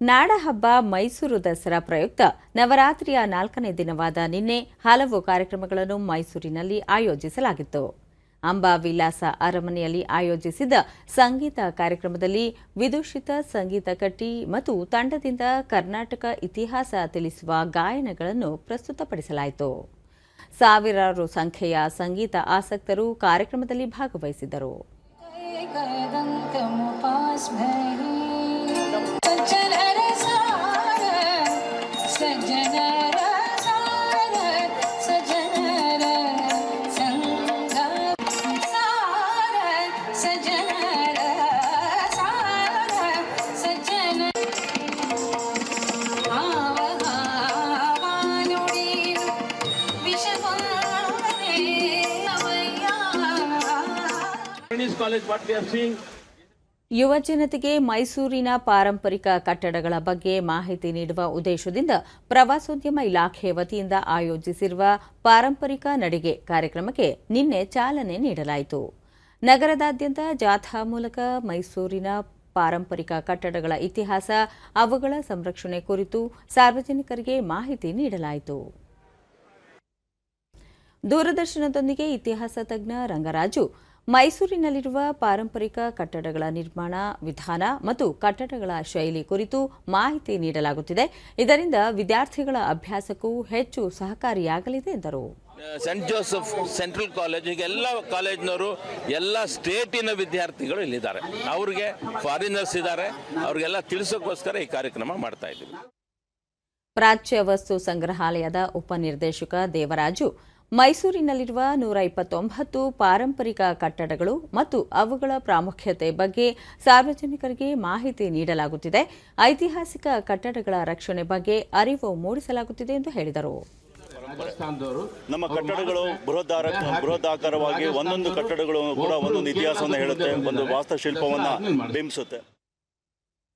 ನಾಡಹಬ್ಬ ಮೈಸೂರು ದಸರಾ ಪ್ರಯುಕ್ತ ನವರಾತ್ರಿಯ ನಾಲ್ಕನೇ ದಿನವಾದ ನಿನ್ನೆ ಹಲವು ಕಾರ್ಯಕ್ರಮಗಳನ್ನು ಮೈಸೂರಿನಲ್ಲಿ ಆಯೋಜಿಸಲಾಗಿತ್ತು. ಅಂಬಾ ವಿಲಾಸ ಅರಮನೆಯಲ್ಲಿ ಆಯೋಜಿಸಿದ ಸಂಗೀತ ಕಾರ್ಯಕ್ರಮದಲ್ಲಿ ವಿದೂಷಿತ ಸಂಗೀತ ಕಟ್ಟಿ ಮತ್ತು ತಂಡದಿಂದ ಕರ್ನಾಟಕ ಇತಿಹಾಸ ತಿಳಿಸುವ ಗಾಯನಗಳನ್ನು ಪ್ರಸ್ತುತಪಡಿಸಲಾಯಿತು. ಸಾವಿರಾರು ಸಂಖ್ಯೆಯ ಸಂಗೀತ ಆಸಕ್ತರು ಕಾರ್ಯಕ್ರಮದಲ್ಲಿ ಭಾಗವಹಿಸಿದ್ದರು. Chinese college, what we are seeing, ಯುವ ಜನತೆಗೆ ಮೈಸೂರಿನ ಪಾರಂಪರಿಕ ಕಟ್ಟಡಗಳ ಬಗ್ಗೆ ಮಾಹಿತಿ ನೀಡುವ ಉದ್ದೇಶದಿಂದ ಪ್ರವಾಸೋದ್ಯಮ ಇಲಾಖೆ ವತಿಯಿಂದ ಆಯೋಜಿಸಿರುವ ಪಾರಂಪರಿಕ ನಡಿಗೆ ಕಾರ್ಯಕ್ರಮಕ್ಕೆ ನಿನ್ನೆ ಚಾಲನೆ ನೀಡಲಾಯಿತು. ನಗರದಾದ್ಯಂತ ಜಾಥಾ ಮೂಲಕ ಮೈಸೂರಿನ ಪಾರಂಪರಿಕ ಕಟ್ಟಡಗಳ ಇತಿಹಾಸ ಅವುಗಳ ಸಂರಕ್ಷಣೆ ಕುರಿತು ಸಾರ್ವಜನಿಕರಿಗೆ ಮಾಹಿತಿ ನೀಡಲಾಯಿತು. ದೂರದರ್ಶನದೊಂದಿಗೆ ಇತಿಹಾಸ ತಜ್ಞ ರಂಗರಾಜು ಮೈಸೂರಿನಲ್ಲಿರುವ ಪಾರಂಪರಿಕ ಕಟ್ಟಡಗಳ ನಿರ್ಮಾಣ ವಿಧಾನ ಮತ್ತು ಕಟ್ಟಡಗಳ ಶೈಲಿ ಕುರಿತು ಮಾಹಿತಿ ನೀಡಲಾಗುತ್ತಿದೆ. ಇದರಿಂದ ವಿದ್ಯಾರ್ಥಿಗಳ ಅಭ್ಯಾಸಕ್ಕೂ ಹೆಚ್ಚು ಸಹಕಾರಿಯಾಗಲಿದೆ ಎಂದರು. ಸೆಂಟ್ ಜೋಸೆಫ್ ಸೆಂಟ್ರಲ್ ಕಾಲೇಜ್ ಹೀಗೆ ಎಲ್ಲ ಕಾಲೇಜ್ನವರು ಎಲ್ಲ ಸ್ಟೇಟಿನ ವಿದ್ಯಾರ್ಥಿಗಳು ಇಲ್ಲಿದ್ದಾರೆ. ಅವ್ರಿಗೆ ಫಾರಿನರ್ಸ್ ಇದ್ದಾರೆ. ಅವ್ರಿಗೆಲ್ಲ ತಿಳಿಸೋಕ್ಕೋಸ್ಕರ ಈ ಕಾರ್ಯಕ್ರಮ ಮಾಡ್ತಾ ಇದ್ದೀವಿ. ಪ್ರಾಚ್ಯ ವಸ್ತು ಸಂಗ್ರಹಾಲಯದ ಉಪನಿರ್ದೇಶಕ ದೇವರಾಜು ಮೈಸೂರಿನಲ್ಲಿರುವ ನೂರ ಇಪ್ಪತ್ತೊಂಬತ್ತು ಪಾರಂಪರಿಕ ಕಟ್ಟಡಗಳು ಮತ್ತು ಅವುಗಳ ಪ್ರಾಮುಖ್ಯತೆ ಬಗ್ಗೆ ಸಾರ್ವಜನಿಕರಿಗೆ ಮಾಹಿತಿ ನೀಡಲಾಗುತ್ತಿದೆ. ಐತಿಹಾಸಿಕ ಕಟ್ಟಡಗಳ ರಕ್ಷಣೆ ಬಗ್ಗೆ ಅರಿವು ಮೂಡಿಸಲಾಗುತ್ತಿದೆ ಎಂದು ಹೇಳಿದರು. ರಾಜಸ್ಥಾನದವರು ನಮ್ಮ ಕಟ್ಟಡಗಳು ಬೃಹದಾರ ಬೃಹದಾಕಾರವಾಗಿ ಒಂದೊಂದು ಕಟ್ಟಡಗಳು ಕೂಡ ಒಂದೊಂದು ಇತಿಹಾಸವನ್ನು ಹೇಳುತ್ತೆ ಒಂದು ವಾಸ್ತುಶಿಲ್ಪವನ್ನು ಬಿಂಬಿಸುತ್ತೆ.